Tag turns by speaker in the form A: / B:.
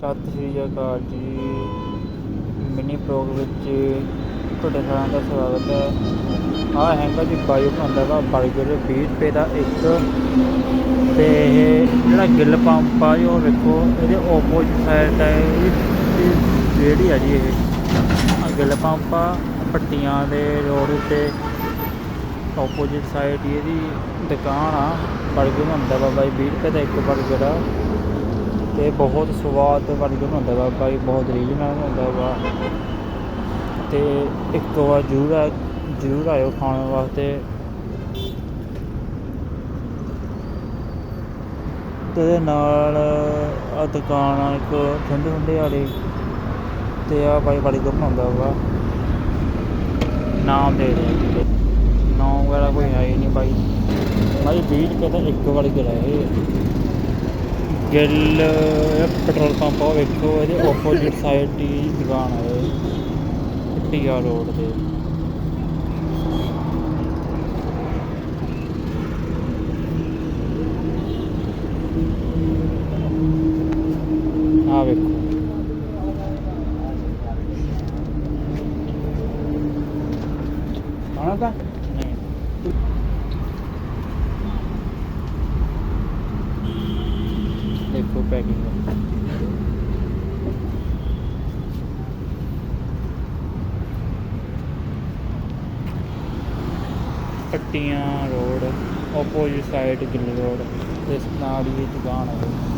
A: ਸਤਿ ਸ੍ਰੀ ਅਕਾਲ ਜੀ। ਮਿੰਨੀ ਪ੍ਰੋਗ ਵਿੱਚ ਤੁਹਾਡੇ ਸਾਰਿਆਂ ਦਾ ਸਵਾਗਤ ਹੈ। ਆਹ ਹੈਗਾ ਜੀ ਬਾਇਓ ਬਣਾਉਂਦਾ ਵਾ ਬਰਗਰ 20 ਰੁਪਏ ਦਾ ਇੱਕ। ਤੇ ਇਹ ਜਿਹੜਾ ਗਿੱਲ ਪੰਪ ਆ ਜੋ ਵੇਖੋ, ਇਹਦੇ ਆਪੋਜ਼ਿਟ ਸਾਈਡ ਹੈ। ਇਹ ਜਿਹੜੀ ਆ ਜੀ ਇਹ। ਆ ਗਿੱਲ ਪੰਪ ਆ, ਪੱਟੀਆਂ ਦੇ ਰੋਡ ਉੱਤੇ ਆਪੋਜ਼ਿਟ ਸਾਈਡ ਇਹਦੀ ਦੁਕਾਨ ਆ। ਬਰਗਰ ਬਣਾਉਂਦਾ ਵਾ ਬਾਈ 20 ਰੁਪਏ ਦਾ ਇੱਕ ਬਰਗਰ ਆ ਤੇ ਬਹੁਤ ਸਵਾਦ ਵਰਗਾ ਬਣਾਉਂਦਾ ਵਾ ਭਾਈ ਬਹੁਤ ਰੀਝ ਨਾਲ ਬਣਾਉਂਦਾ ਵਾ। ਤੇ ਇੱਕ ਵਾਰ ਜ਼ਰੂਰ ਆ, ਜ਼ਰੂਰ ਆਇਓ ਖਾਣ ਵਾਸਤੇ। ਤੇ ਨਾਲ ਆ ਦੁਕਾਨ ਆ, ਇੱਕ ਠੰਡੇ ਠੰਡੇ ਵਾਲੀ। ਤੇ ਆ ਭਾਈ ਬੜੀ ਗੁੰਮ ਹੁੰਦਾ ਵਾ। ਨਾਮ ਦੇ ਦੇ ਨਾਮ ਵਗੈਰਾ ਕੋਈ ਹੈ ਨਹੀਂ ਭਾਈ ਭਾਈ ਬੀਜ ਕਿਤੇ ਇੱਕ ਵਾਰੀ ਗਏ ਹੈ ਇਹ ਗਿੱਲ ਪੈਟਰੋਲ ਪੰਪ ਆ ਉਹ ਵੇਖੋ ਇਹਦੇ ਆਪੋਜ਼ਿਟ ਸਾਈਡ ਦੀ ਦੁਕਾਨ ਹੈ। ਪੱਟੀਆਂ road opposite side Gill road ਇਸ ਨਾਲ ਹੀ ਦੁਕਾਨ ਹੈ